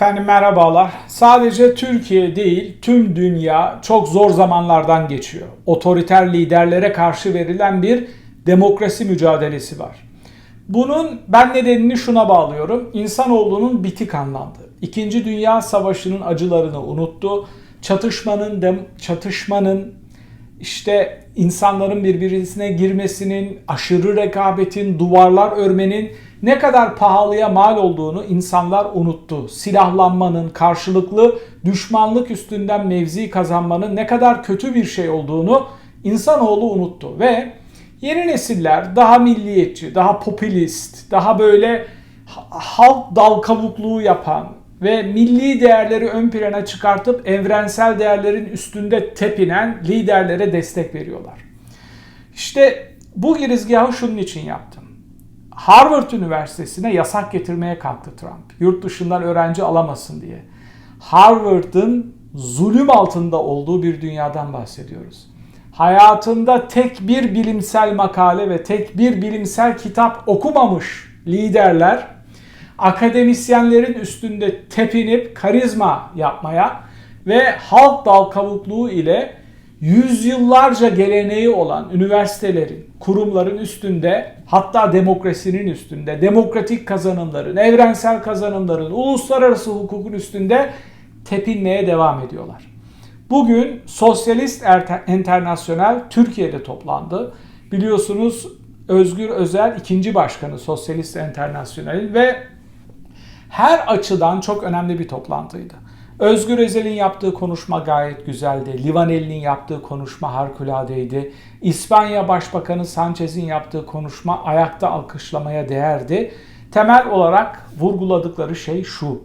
Efendim merhabalar. Sadece Türkiye değil, tüm dünya çok zor zamanlardan geçiyor. Otoriter liderlere karşı verilen bir demokrasi mücadelesi var. Bunun ben nedenini şuna bağlıyorum. İnsanoğlunun bitik anlandı. İkinci Dünya Savaşı'nın acılarını unuttu. Çatışmanın, dem, çatışmanın, işte insanların birbirine girmesinin, aşırı rekabetin, duvarlar örmenin ne kadar pahalıya mal olduğunu insanlar unuttu. Silahlanmanın, karşılıklı düşmanlık üstünden mevzi kazanmanın ne kadar kötü bir şey olduğunu insanoğlu unuttu ve yeni nesiller daha milliyetçi, daha popülist, daha böyle halk dal kavukluğu yapan ve milli değerleri ön plana çıkartıp evrensel değerlerin üstünde tepinen liderlere destek veriyorlar. İşte bu girizgahı şunun için yaptım. Harvard Üniversitesi'ne yasak getirmeye kalktı Trump. Yurt dışından öğrenci alamasın diye. Harvard'ın zulüm altında olduğu bir dünyadan bahsediyoruz. Hayatında tek bir bilimsel makale ve tek bir bilimsel kitap okumamış liderler akademisyenlerin üstünde tepinip karizma yapmaya ve halk dal kavukluğu ile yüzyıllarca geleneği olan üniversitelerin, kurumların üstünde hatta demokrasinin üstünde, demokratik kazanımların, evrensel kazanımların, uluslararası hukukun üstünde tepinmeye devam ediyorlar. Bugün Sosyalist Enternasyonel Türkiye'de toplandı. Biliyorsunuz Özgür Özel ikinci başkanı Sosyalist Enternasyonel'in ve her açıdan çok önemli bir toplantıydı. Özgür Özel'in yaptığı konuşma gayet güzeldi. Livaneli'nin yaptığı konuşma harikuladeydi. İspanya Başbakanı Sanchez'in yaptığı konuşma ayakta alkışlamaya değerdi. Temel olarak vurguladıkları şey şu.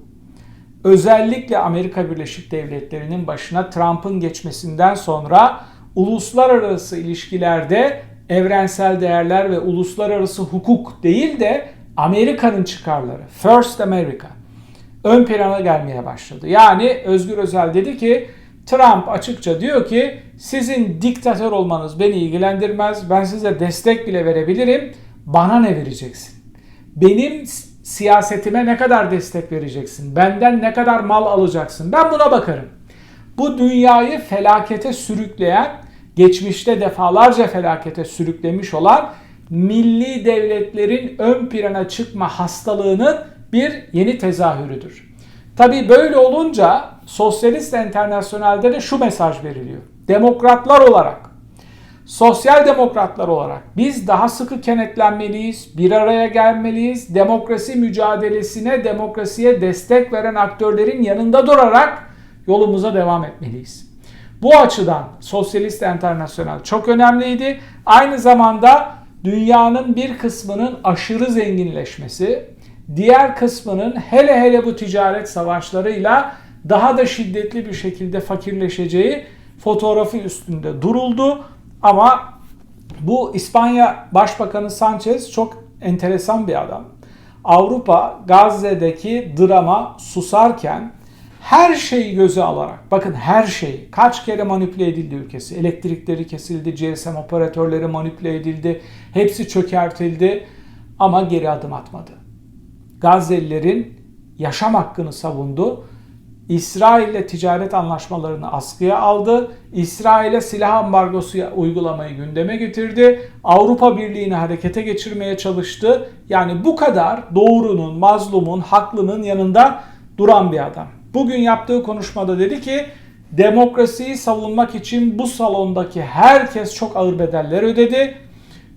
Özellikle Amerika Birleşik Devletleri'nin başına Trump'ın geçmesinden sonra uluslararası ilişkilerde evrensel değerler ve uluslararası hukuk değil de Amerika'nın çıkarları, First America ön plana gelmeye başladı. Yani Özgür Özel dedi ki Trump açıkça diyor ki sizin diktatör olmanız beni ilgilendirmez. Ben size destek bile verebilirim. Bana ne vereceksin? Benim siyasetime ne kadar destek vereceksin? Benden ne kadar mal alacaksın? Ben buna bakarım. Bu dünyayı felakete sürükleyen, geçmişte defalarca felakete sürüklemiş olan milli devletlerin ön plana çıkma hastalığının bir yeni tezahürüdür. Tabi böyle olunca Sosyalist Enternasyonel'de de şu mesaj veriliyor. Demokratlar olarak, sosyal demokratlar olarak biz daha sıkı kenetlenmeliyiz, bir araya gelmeliyiz, demokrasi mücadelesine, demokrasiye destek veren aktörlerin yanında durarak yolumuza devam etmeliyiz. Bu açıdan Sosyalist Enternasyonel çok önemliydi. Aynı zamanda dünyanın bir kısmının aşırı zenginleşmesi, diğer kısmının hele hele bu ticaret savaşlarıyla daha da şiddetli bir şekilde fakirleşeceği fotoğrafı üstünde duruldu. Ama bu İspanya Başbakanı Sanchez çok enteresan bir adam. Avrupa Gazze'deki drama susarken her şeyi göze alarak, bakın her şey, kaç kere manipüle edildi ülkesi. Elektrikleri kesildi, GSM operatörleri manipüle edildi, hepsi çökertildi ama geri adım atmadı. Gazze'lilerin yaşam hakkını savundu. İsrail ile ticaret anlaşmalarını askıya aldı. İsrail'e silah ambargosu uygulamayı gündeme getirdi. Avrupa Birliği'ni harekete geçirmeye çalıştı. Yani bu kadar doğrunun, mazlumun, haklının yanında duran bir adam. Bugün yaptığı konuşmada dedi ki demokrasiyi savunmak için bu salondaki herkes çok ağır bedeller ödedi.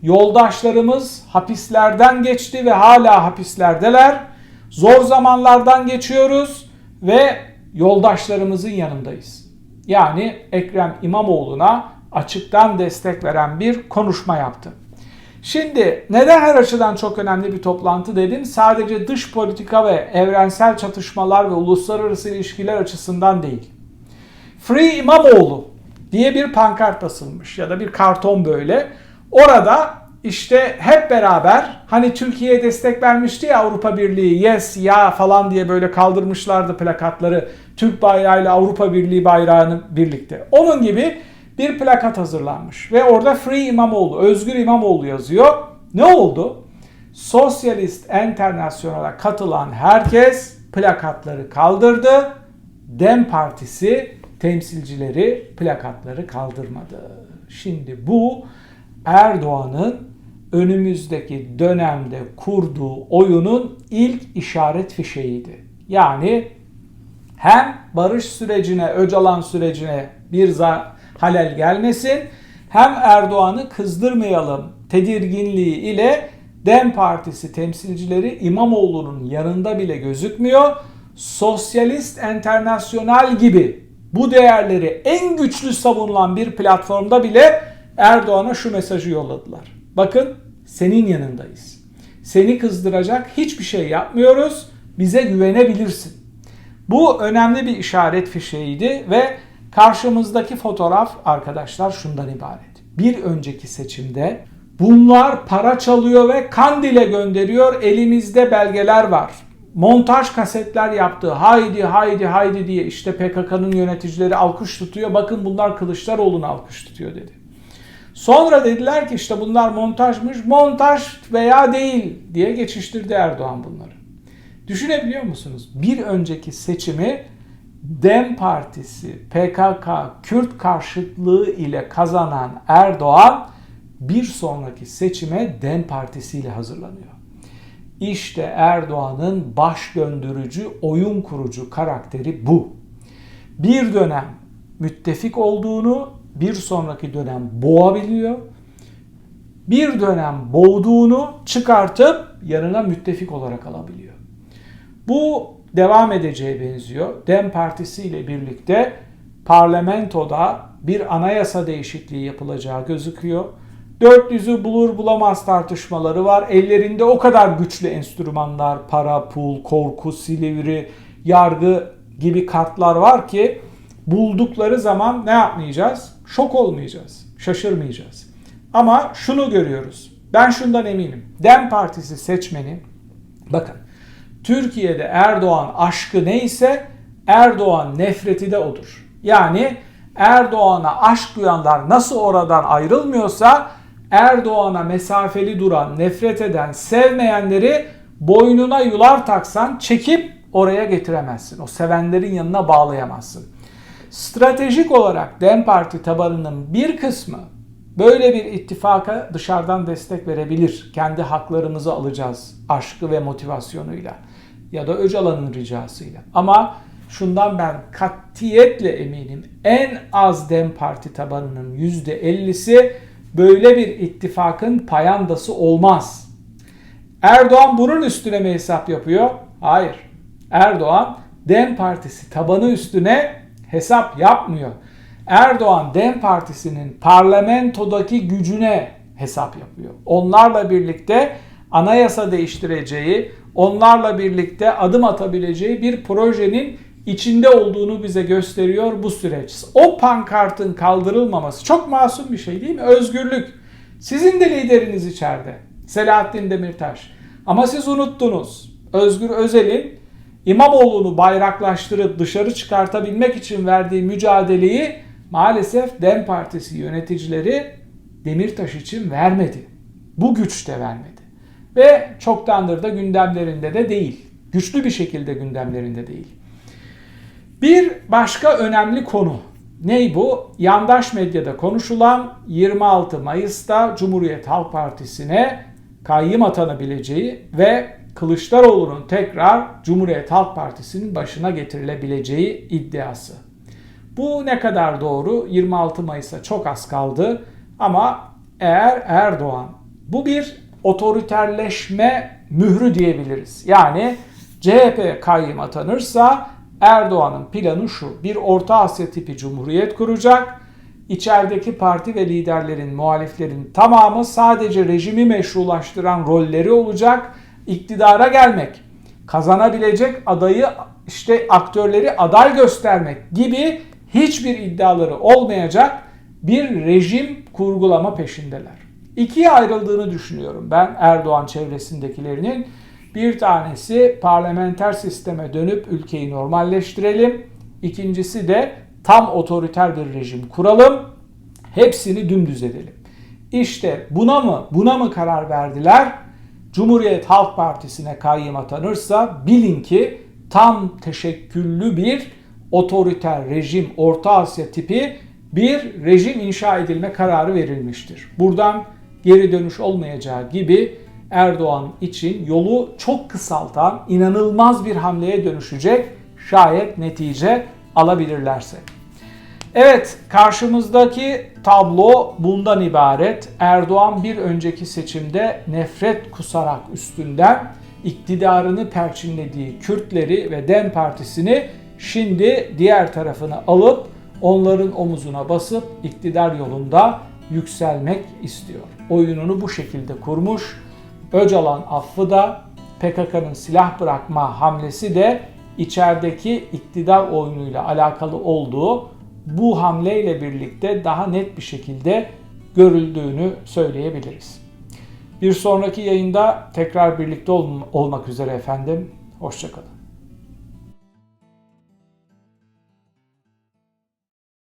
Yoldaşlarımız hapislerden geçti ve hala hapislerdeler. Zor zamanlardan geçiyoruz ve yoldaşlarımızın yanındayız. Yani Ekrem İmamoğlu'na açıktan destek veren bir konuşma yaptı. Şimdi neden her açıdan çok önemli bir toplantı dedim? Sadece dış politika ve evrensel çatışmalar ve uluslararası ilişkiler açısından değil. Free İmamoğlu diye bir pankart asılmış ya da bir karton böyle. Orada işte hep beraber hani Türkiye'ye destek vermişti ya Avrupa Birliği yes ya falan diye böyle kaldırmışlardı plakatları Türk bayrağıyla Avrupa Birliği bayrağını birlikte. Onun gibi bir plakat hazırlanmış ve orada Free İmamoğlu, Özgür İmamoğlu yazıyor. Ne oldu? Sosyalist Enternasyonel'e katılan herkes plakatları kaldırdı. Dem Partisi temsilcileri plakatları kaldırmadı. Şimdi bu Erdoğan'ın önümüzdeki dönemde kurduğu oyunun ilk işaret fişeğiydi. Yani hem barış sürecine, Öcalan sürecine bir halel gelmesin, hem Erdoğan'ı kızdırmayalım tedirginliği ile Dem Partisi temsilcileri İmamoğlu'nun yanında bile gözükmüyor. Sosyalist Enternasyonal gibi bu değerleri en güçlü savunulan bir platformda bile Erdoğan'a şu mesajı yolladılar. Bakın senin yanındayız. Seni kızdıracak hiçbir şey yapmıyoruz. Bize güvenebilirsin. Bu önemli bir işaret fişeğiydi ve karşımızdaki fotoğraf arkadaşlar şundan ibaret. Bir önceki seçimde bunlar para çalıyor ve Kandil'e gönderiyor. Elimizde belgeler var. Montaj kasetler yaptı. Haydi haydi haydi diye işte PKK'nın yöneticileri alkış tutuyor. Bakın bunlar Kılıçdaroğlu'nu alkış tutuyor dedi. Sonra dediler ki işte bunlar montajmış. Montaj veya değil diye geçiştirdi Erdoğan bunları. Düşünebiliyor musunuz? Bir önceki seçimi Dem Partisi, PKK, Kürt karşıtlığı ile kazanan Erdoğan bir sonraki seçime Dem Partisi ile hazırlanıyor. İşte Erdoğan'ın baş döndürücü, oyun kurucu karakteri bu. Bir dönem müttefik olduğunu bir sonraki dönem boğabiliyor. Bir dönem boğduğunu çıkartıp yanına müttefik olarak alabiliyor. Bu devam edeceğe benziyor. Dem Partisi ile birlikte parlamentoda bir anayasa değişikliği yapılacağı gözüküyor. 400'ü bulur bulamaz tartışmaları var. Ellerinde o kadar güçlü enstrümanlar, para, pul, korku, silivri, yargı gibi kartlar var ki buldukları zaman ne yapmayacağız? Şok olmayacağız, şaşırmayacağız. Ama şunu görüyoruz. Ben şundan eminim. Dem Partisi seçmeni bakın Türkiye'de Erdoğan aşkı neyse Erdoğan nefreti de odur. Yani Erdoğan'a aşk duyanlar nasıl oradan ayrılmıyorsa Erdoğan'a mesafeli duran, nefret eden, sevmeyenleri boynuna yular taksan çekip oraya getiremezsin. O sevenlerin yanına bağlayamazsın. Stratejik olarak DEM Parti tabanının bir kısmı böyle bir ittifaka dışarıdan destek verebilir. Kendi haklarımızı alacağız aşkı ve motivasyonuyla ya da Öcalan'ın ricasıyla. Ama şundan ben katiyetle eminim en az DEM Parti tabanının %50'si böyle bir ittifakın payandası olmaz. Erdoğan bunun üstüne mi hesap yapıyor? Hayır. Erdoğan DEM Partisi tabanı üstüne hesap yapmıyor. Erdoğan DEM Partisi'nin parlamentodaki gücüne hesap yapıyor. Onlarla birlikte anayasa değiştireceği, onlarla birlikte adım atabileceği bir projenin içinde olduğunu bize gösteriyor bu süreç. O pankartın kaldırılmaması çok masum bir şey değil mi? Özgürlük. Sizin de lideriniz içeride. Selahattin Demirtaş. Ama siz unuttunuz. Özgür Özel'in İmamoğlu'nu bayraklaştırıp dışarı çıkartabilmek için verdiği mücadeleyi maalesef DEM Partisi yöneticileri Demirtaş için vermedi. Bu güç de vermedi. Ve çoktandır da gündemlerinde de değil. Güçlü bir şekilde gündemlerinde değil. Bir başka önemli konu ney bu? Yandaş medyada konuşulan 26 Mayıs'ta Cumhuriyet Halk Partisi'ne kayyım atanabileceği ve Kılıçdaroğlu'nun tekrar Cumhuriyet Halk Partisi'nin başına getirilebileceği iddiası. Bu ne kadar doğru? 26 Mayıs'a çok az kaldı ama eğer Erdoğan bu bir otoriterleşme mührü diyebiliriz. Yani CHP kayyım atanırsa Erdoğan'ın planı şu. Bir Orta Asya tipi cumhuriyet kuracak. İçerideki parti ve liderlerin, muhaliflerin tamamı sadece rejimi meşrulaştıran rolleri olacak. İktidara gelmek, kazanabilecek adayı işte aktörleri aday göstermek gibi hiçbir iddiaları olmayacak bir rejim kurgulama peşindeler. İkiye ayrıldığını düşünüyorum ben Erdoğan çevresindekilerinin. Bir tanesi parlamenter sisteme dönüp ülkeyi normalleştirelim. İkincisi de tam otoriter bir rejim kuralım. Hepsini dümdüz edelim. İşte buna mı buna mı karar verdiler? Cumhuriyet Halk Partisi'ne kayyım atanırsa bilin ki tam teşekküllü bir otoriter rejim, Orta Asya tipi bir rejim inşa edilme kararı verilmiştir. Buradan geri dönüş olmayacağı gibi Erdoğan için yolu çok kısaltan inanılmaz bir hamleye dönüşecek şayet netice alabilirlerse. Evet, karşımızdaki tablo bundan ibaret. Erdoğan bir önceki seçimde nefret kusarak üstünden iktidarını perçinlediği Kürtleri ve DEM Partisi'ni şimdi diğer tarafına alıp onların omuzuna basıp iktidar yolunda yükselmek istiyor. Oyununu bu şekilde kurmuş. Öcalan affı da PKK'nın silah bırakma hamlesi de içerideki iktidar oyunuyla alakalı olduğu bu hamleyle birlikte daha net bir şekilde görüldüğünü söyleyebiliriz. Bir sonraki yayında tekrar birlikte olmak üzere efendim. Hoşçakalın.